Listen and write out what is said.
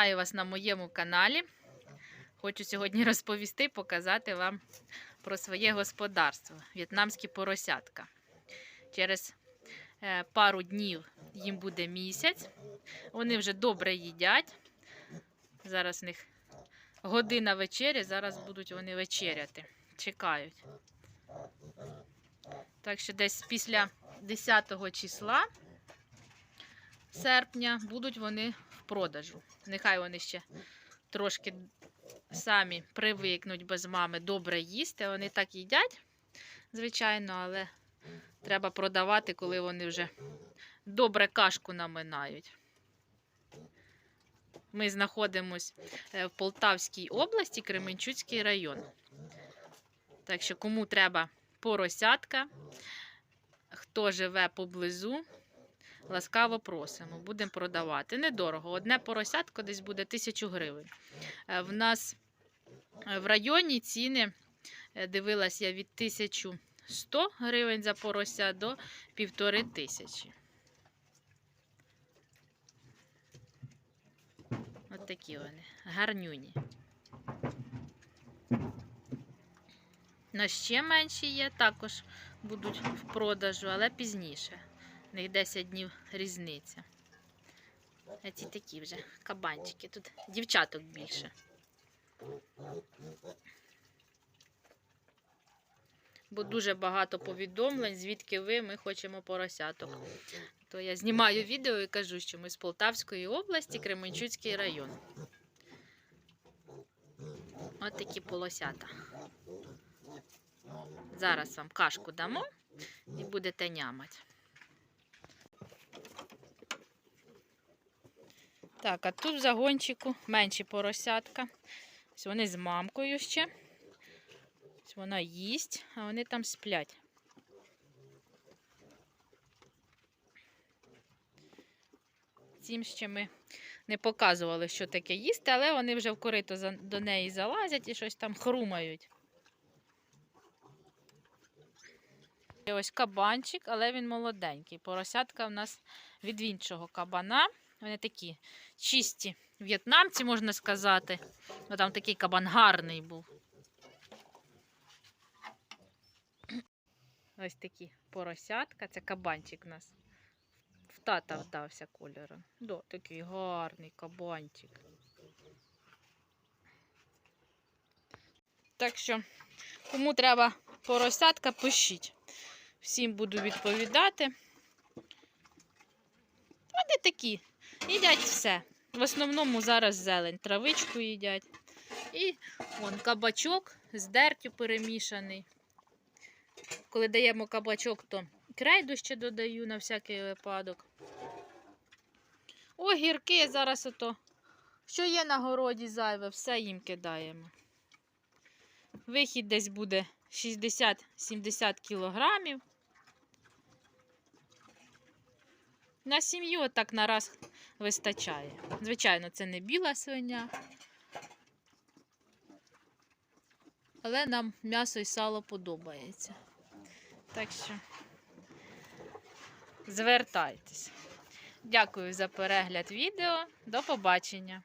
Вітаю вас на моєму каналі. Хочу сьогодні розповісти, показати вам про своє господарство в'єтнамські поросятка. Через е, пару днів їм буде місяць. Вони вже добре їдять. Зараз в них година вечері, зараз будуть вони вечеряти. Чекають. Так що десь після 10 числа серпня будуть вони в продажу. Нехай вони ще трошки самі привикнуть без мами добре їсти. Вони так їдять, звичайно, але треба продавати, коли вони вже добре кашку наминають. Ми знаходимося в Полтавській області, Кременчуцький район. Так що, кому треба поросятка, хто живе поблизу, ласкаво просимо. Будемо продавати. Недорого. Одне поросятко десь буде 1000 гривень. Е, В нас е, в районі ціни е, дивилась я від 1100 гривень за порося до 1500. От такі вони, гарнюні. На ще менші є, також будуть в продажу, але пізніше. У них 10 днів різниця. А ці такі вже кабанчики. Тут дівчаток більше. Бо дуже багато повідомлень, звідки ви, ми хочемо поросяток. То я знімаю відео і кажу, що ми з Полтавської області, Кременчуцький район. От такі полосята. Зараз вам кашку дамо і будете нямати. Так, а тут в загончику менші поросятка. Ось вони з мамкою ще. Ось вона їсть, а вони там сплять. Цим ще ми не показували, що таке їсти, але вони вже в корито до неї залазять і щось там хрумають. Ось кабанчик, але він молоденький. Поросятка в нас від іншого кабана. Вони такі чисті в'єтнамці, можна сказати. Ну, там такий кабан гарний був. Ось такі поросятка. Це кабанчик у нас. В тата вдався кольором. Да, такий гарний кабанчик. Так що, кому треба поросятка, пишіть. Всім буду відповідати. Вони такі. Їдять все. В основному зараз зелень, травичку їдять. І вон кабачок з дертю перемішаний. Коли даємо кабачок, то крейду ще додаю на всякий випадок. Огірки зараз ото. Що є на городі зайве, все їм кидаємо. Вихід десь буде 60-70 кілограмів. На сім'ю так на раз вистачає. Звичайно, це не біла свиня. Але нам м'ясо і сало подобається. Так що звертайтесь. Дякую за перегляд відео. До побачення!